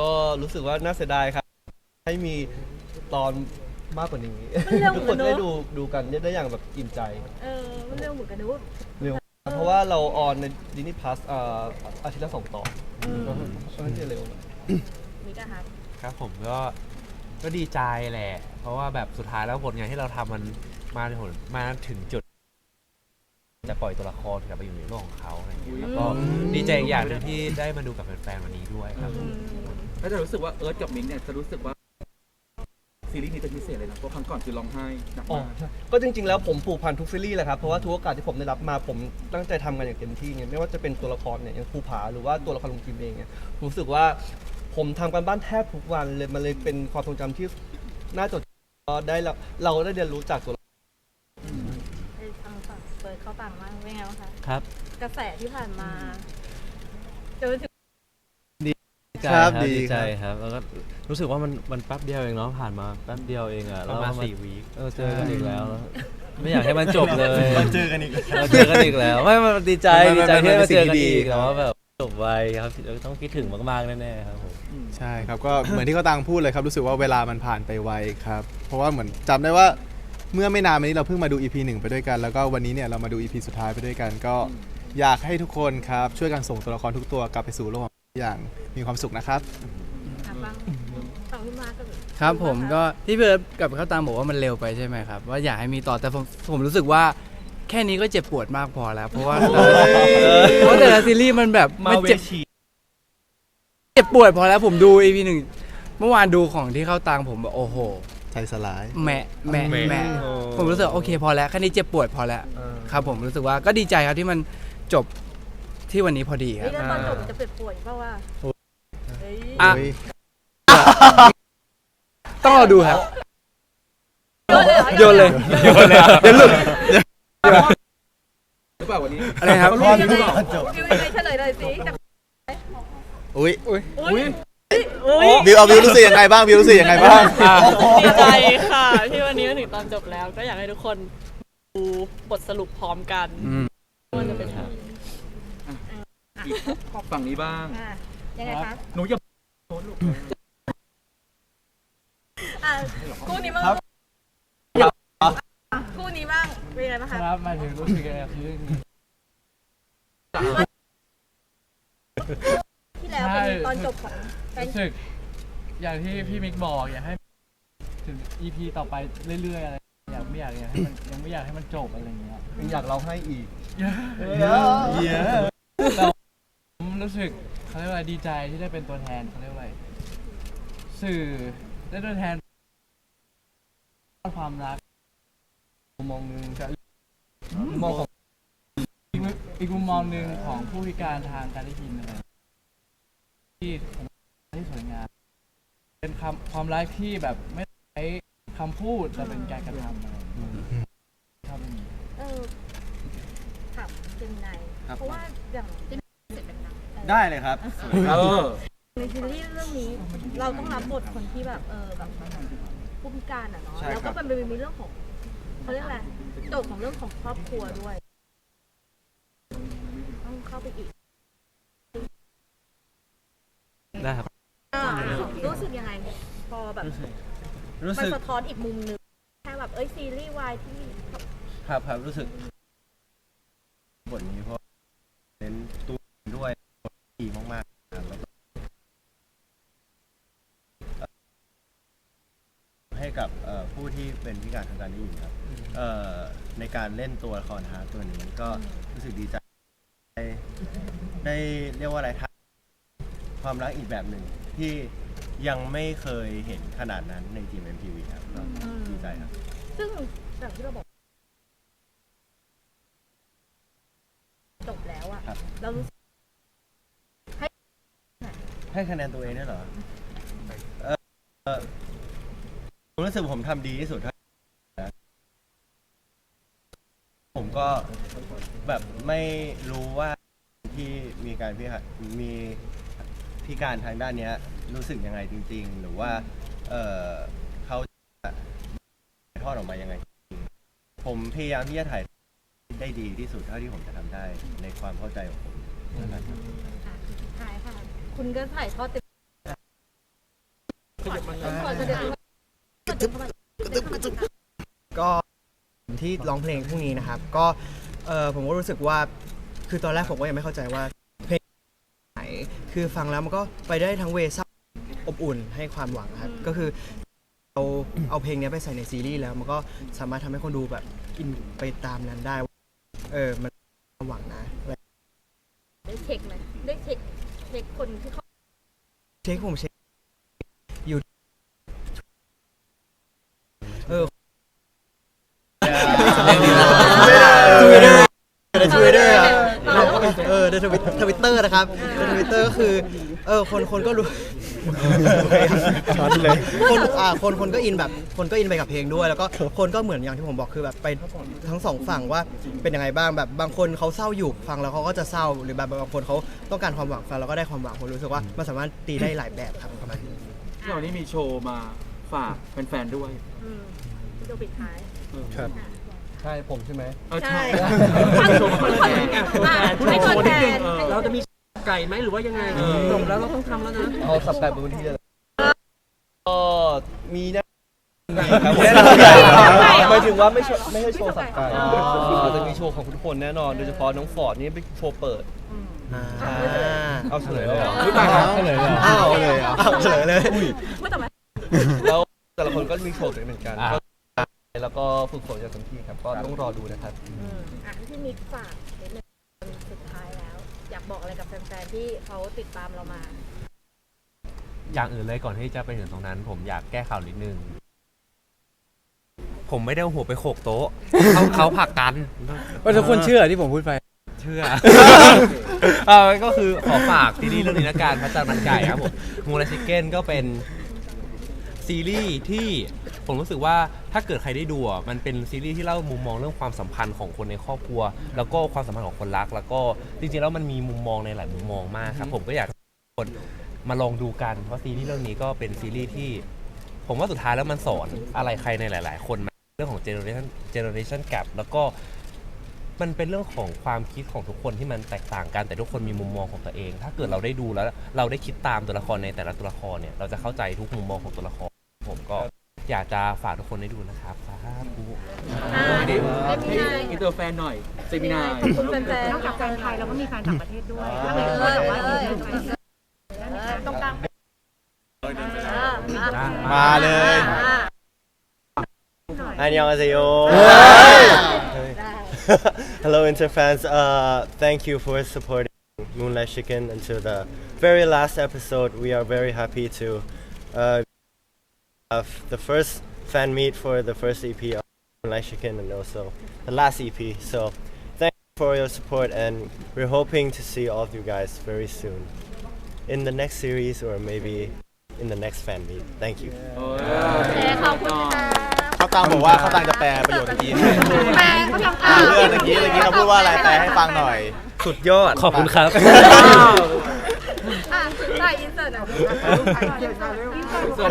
ก็รู้สึกว่าน่าเสียดายครับ ให้มีตอนมากกว่านี้ มันเร็วทุกเหคมือนนกันเนอะได้ดูดูกันได้อย่างแบบอิ่มใจเออมันเร็วเหมือนกันนะว่า เร็วเพราะว่าเราออนในดินี่พลัสอาทิตย์ละสองตอนอืม ก็ค่อนข้างจะเร็ว มิกอะครับครับผมก็ก็ดีใจแหละ เพราะว่าแบบสุดท้ายแล้วผลงานที่เราทำมันมาถึงมาถึงจุด จะปล่อยตัวละครกลับไปอยู่ในโลกของเขาอะไรอย่างเงี้ยแล้วก็อืม ดีใจอีกอย่างหนึ่งที่ได้มาดูกับแฟนๆวันนี้ด้วยครับ อืม แล้วจะรู้สึกว่าเอิร์ธกับมิงเนี่ยจะรู้สึกว่าซีรีส์นี้เป็นพิเศษเลยนะเพราะครั้งก่อนคือร้องไห้หนักอ๋อมาก ใช่ก็จริง ๆ แล้วผมผูกพันทุกซีรีส์แหละครับ เพราะว่าทุกโอกาสที่ผมได้รับมาผมตั้งใจทำงานอย่างเต็มที่เนี่ยไม่ว่าจะเป็นตัวละครเนี่ยอย่างภูผาหรือว่าตัวละครลุงจิมเองเนี่ยผมรู้สึกว่าผมทำกันบ้านแทบทุกวันเลยมันเลยเป็นความทรงจำที่น่าจดจำได้เราเราได้เรียนรู้จากตัวละครไอ้ทางฝั่งเปิดเข้าฝั่งมางเป็นไงบ้างคะครับ กระแสที่ผ่านมาจนถึงดี ใจครับดีดีใจครับครับ แล้วก็รู้สึกว่ามันมันแป๊บเดียวเองเนาะผ่านมาแป๊บเดียวเองอะประมาณแล้วสี่วีคเออเจอกันอีกแล้วแล้ว ไม่อยากให้มันจบเลยมาเจอกันอีก เราเจอกันอีกแล้ว ไม่มันดีใจไม่ดีไม่ใจไม่ที่ได้มันเป็มานเจอกันสิ่งที่อีกดีแต่ว่าแบบจบไวครับต้องคิดถึงมากๆแน่ๆครับผม ใช่ครับก็เหมือนที่เขาตังพูดเลยครับรู้สึกว่าเวลามันผ่านไปไวครับ เพราะว่าเหมือนจำได้ว่าเมื่อไม่นานมานี้เราเพิ่งมาดู EP หนึ่งไปด้วยกัน แล้วก็วันนี้เนี่ยเรามาดู EP สุดท้ายไปด้วยกัน ก็อยากให้ทุกคนครับช่วยกันส่งตัวละครทุกตัวกลับไปสู่โลกอย่าง มีความสุขนะครับอะฟังฟังพี่มาร์คก็ครับผมก็ที่เพิร์ดกับข้าวตามบอกว่ามันเร็วไปใช่ไหมครับ ว่าอยากให้มีต่อแต่ผมผมรู้สึกว่าแค่นี้ก็เจ็บปวดมากพอแล้ว เพราะว่าเพราะแต่ละซีรีส์มันแบบมามันเวเจ็บชีเจ็บปวดพอแล้วผมดู EP หนึ่งเมื่อวานดูของที่เข้าตังผมแบบโอ้โห ใจสลาย แหมะแหมะแหมะแหมะผมรู้สึกโอเคพอแล้วแค่นี้เจ็บปวดพอแล้วครับผมรู้สึกว่าก็ดีใจครับที่มันจบที่วันนี้พอดีคเฮ้รัยบแล้วตอนจบมันจะเปิดป่วยเปล่าว่าเฮ้ย อะ เฮ้ยต้องรอดูครับโยนเลยเหรอโยนเลยเดี๋ยวหลุดหรือเปล่าวันนี้อะไรครับพี่ยังไงพี่ยังไงเฉลยเลยสิจากอุ้ยอุ้ยอุ้ยบิวเอาบิวรู้สึกยังไงบ้างบิวรู้สึกยังไงบ้างดีใจค่ะ ที่วันนี้มาถึงตอนจบแล้ว ก็อยากให้ทุกคนดูบทสรุปพร้อมกันอืมว่าจะเป็นยังไง อีกฝั่งนี้บ้าง อะยังไงคะ หนูอย่า อะคู่นี้บ้างคู่นี้บ้างเป็นยังไงบ้างคะครับมาถึงรู้สึกยังไงคือเรื่องนี้ที่แล้วเป็นตอนจบของแฟนรู้สึกอย่างที่พี่มิกบอกอยากให้ ถึง EP ต่อไปเรื่อยๆอะไรอยากไม่อยากอยากให้มันยังไม่อยากให้มันจบอะไรอย่างเงี้ยยังอยากเราให้อีกผมรู้สึก เขาเรียกว่าอะไรดีใจที่ได้เป็นตัวแทนเขาเรียกว่าอะไรสื่อได้ตัวแทนความรักมองนึงมองของอีกมุมอีกมุมมองหนึ่งของผู้พิการทางการได้ยินอะไรที่ผมว่าที่สวยงามเป็นคำความรักที่แบบไม่ใช้คำพูดแต่เป็นการกระทำอะไรชอบเรื่องนี้ เออถามเจมินายเพราะว่าอย่างเจมิน ได้เลยครับ เออ ในซีรีส์เรื่องนี้เราต้องรับบทคนที่แบบเออแบบผู้พิการอะเนาะใช่ครับ แล้วก็มันมีเรื่องของเขาเรียกอะไรโจทย์ของเรื่องของครอบครัวด้วย ต้องเข้าไปอีกได้ครับ อ่ารู้สึกยังไงพอแบบรู้มันสึก สะท้อนอีกมุมหนึงแค่แบบเอ้ยซีรีส์วายที่ ครับครับรู้สึกบทนี้เพราะเน้นตัวด้วยดีมากๆครับแล้วก็เอ่อให้กับเอ่อผู้ที่ เป็นพิการทางการได้ยินครับเอ่อในการเล่นตัวละครฮาร์ดตัวนี้ก็รู้สึกดีใจ ได้ได้เรียกว่าอะไรทักความรักอีกแบบหนึ่งที่ยังไม่เคยเห็นขนาดนั้นในทีม MTV ครับก็ดีใจครับ ซึ่งแบบที่เราบอกจบแล้วอะครับ เรารู้สึกให้คะแนนตัวเองได้วยเหรอเออเอ่อ ผมรู้สึกผมทำดีที่สุดเท่านะผมก็แบบไม่รู้ว่าที่มีการพิการมีพิการทางด้านเนี้ย รู้สึกยังไงจริง ๆ หรือว่า เออเขาจะถ่ายทอดออกมายังไงจริงๆผมพยายามที่จะถ่ายได้ดีที่สุดเท่าที่ผมจะทำได้ในความเข้าใจของผมนะครับอะสุดท้ายค่ะ คุณก็ถ่ายทอดเต็ม ก็ที่ร้องเพลงพรุ่งนี้นะครับ ก็เออผมก็รู้สึกว่าคือตอนแรกผมก็ยังไม่เข้าใจว่าเพลงไหนคือฟังแล้วมันก็ไปได้ทั้งเวย์เศร้าอบอุ่นให้ความหวังครับก็คือเอาเอาเพลงเนี้ยไปใส่ในซีรีส์แล้ว มันก็สามารถทำให้คนดูแบบอินไปตามนั้นได้ว่าเออมันความหวังนะ ได้เช็คไหมได้เช็คเช็คคนที่เขาเช็คผมเช็คอยู่เออ ในทวิตเตอร์เออในทวิตทวิตเตอร์นะครับในทวิตเตอร์ก็คือเออคนคนก็รู้ช็อตเลยคนอ่าคนคนก็อินแบบคนก็อินไปกับเพลงด้วย แล้วก็คนก็เหมือนอย่างที่ผมบอกคือแบบไปทั้งสองฝั่งว่าเป็นยังไงบ้างแบบบางคนเขาเศร้าอยู่ฟังแล้วเขาก็จะเศร้าหรือแบบบางคนเขาต้องการความหวังฟังแล้วก็ได้ความหวังผมรู้สึกว่ามันสามารถตีได้หลายแบบครับประมาณนี้ที่วันนี้มีโชว์มาฝากแฟนๆด้วยอืมที่ตัวปิดท้ายครับ ใช่ผมใช่ไหม เออใช่ใช่ฟังคนคนอะให้ตัวแทน เราจะมีไก่ไหมหรือว่ายังไงจบแล้วเราต้องทำแล้วนะ เอาสับแปดบนที่เลยก็มีแน่มีครับแน่นอนอยู่แล้วหมายถึงว่าไม่ใช่ไม่ใช่โชว์สับไก่จะมีโชว์ของทุกคนแน่นอนโดยเฉพาะน้องฟอร์ดนี่เป็นโชว์เปิด อ่าเอาเฉลยเลยเหรอไม่ตายแล้ว เลยเหรอ อ้าวเลยเหรออ้าวเฉลยเลยเมื่อต่อไปแล้วแต่ละคนก็มีโชว์ตัวเองเหมือนกัน อ่า ก็ แล้วก็ฝึกฝนอย่างเต็มที่ครับ ก็ต้องรอดูนะครับ อืมอะที่มิกฝากนิดนึงสุดท้ายแล้ว อยากบอกอะไรกับแฟนๆที่เขาติดตามเรามา อย่างอื่นเลยก่อนที่จะไปถึงตรงนั้น ผมอยากแก้ข่าวนิดนึง ผมไม่ได้เอาหัวไปโขกโต๊ะ เขาเขาผลักกันว่าทุกคนเชื่อที่ผมพูดไป เชื่อ เออก็คือขอฝากซีรีส์เรื่องนี้ละกันพระจันทร์มันไก่ครับผมมูลชิเก้นก็เป็นซีรีส์ที่ ผมรู้สึกว่าถ้าเกิดใครได้ดูอะมันเป็นซีรีส์ที่เล่ามุมมองเรื่องความสัมพันธ์ของคนในครอบครัว แล้วก็ความสัมพันธ์ของคนรัก แล้วก็จริงๆแล้วมันมีมุมมองในหลายมุมมองมากครับผมก็อยากให้ทุกคนมาลองดูกันเพราะซีรีส์เรื่องนี้ก็เป็นซีรีส์ที่ ผมว่าสุดท้ายแล้วมันสอนอะไรใครในหลาย ๆ คนมาเรื่องของ generation generation gap แล้วก็มันเป็นเรื่องของความคิดของทุกคนที่มันแตกต่างกันแต่ทุกคนมีมุมมองของตัวเอง ถ้าเกิดเราได้ดูแล้ว เราได้คิดตามตัวละครในแต่ละตัวละครเนี่ยเราจะเข้าใจทุกมุมมองของตัวละคร ผมก็ อยากจะฝากทุกคนได้ดูนะครับสาธุอินเตอร์แฟนหน่อยเซมินายขแฟนนอกจากแฟนไทยเราก็มีแฟนต่างประเทศด้วยมาเลามาเลยอันยองอาเซโย Hello Inter fans uh, thank you for supporting Moonlight Chicken until the very last episode we are very happy to uh, have the first fan meet for the first EP of Moonlight Chicken and also the last EP. So, thank you for your support, and we're hoping to see all of you guys very soon in the next series or maybe in the next fan meet. Thank you. โอ้ย ขอบคุณค่ะ เขาตังบอกว่าเขาตังจะแปลประโยคตะกี้ให้ แปลเขาทำ อ่าเรื่องตะกี้ตะกี้เขาพูดว่าอะไรแปลให้ฟังหน่อย สุดยอด ขอบคุณครับ อ่ะใส่อินเสิร์ตอ่ะ ส่วน